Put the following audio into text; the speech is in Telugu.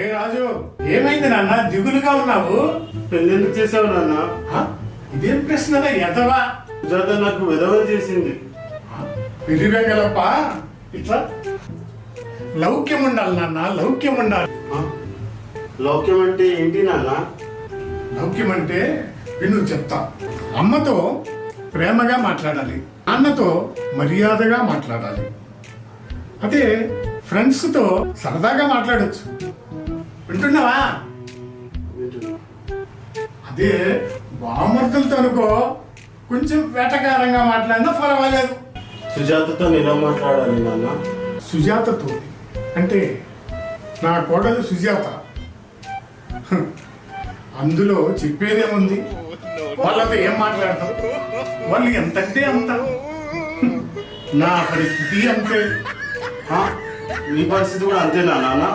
ఏ రాజు ఏమైంది నాన్న? దిగులుగా ఉన్నావు? పెళ్ళెందుకు చేసావు నాన్న? ఇదేం ప్రశ్న ఎదవా? సుజాత నాకు విధవ చేసింది. పిరివెంగలప్ప ఇట్లా లౌక్యం ఉండాలి నాన్న లౌక్యం ఉండాలి? లౌక్యం అంటే ఏంటి నాన్న? లౌక్యం అంటే విను చెప్తా. అమ్మతో ప్రేమగా మాట్లాడాలి. నాన్నతో మర్యాదగా మాట్లాడాలి. అదే ఫ్రెండ్స్తో సరదాగా మాట్లాడొచ్చు. వింటున్నావా? వింటున్నా. అదే బామర్దులతో అనుకో కొంచెం వేటకారంగా మాట్లాడినా పర్వాలేదు. సుజాతతో నేను మాట్లాడాలి నాన్న? సుజాతతో? అంటే నా కోడలు సుజాత. అందులో చెప్పేదేముంది వాళ్ళతో ఏం మాట్లాడతాం వాళ్ళు ఎంతంటే అంత. నా పరిస్థితి అంతే? నీ పరిస్థితి కూడా అంతేనా నాన్న?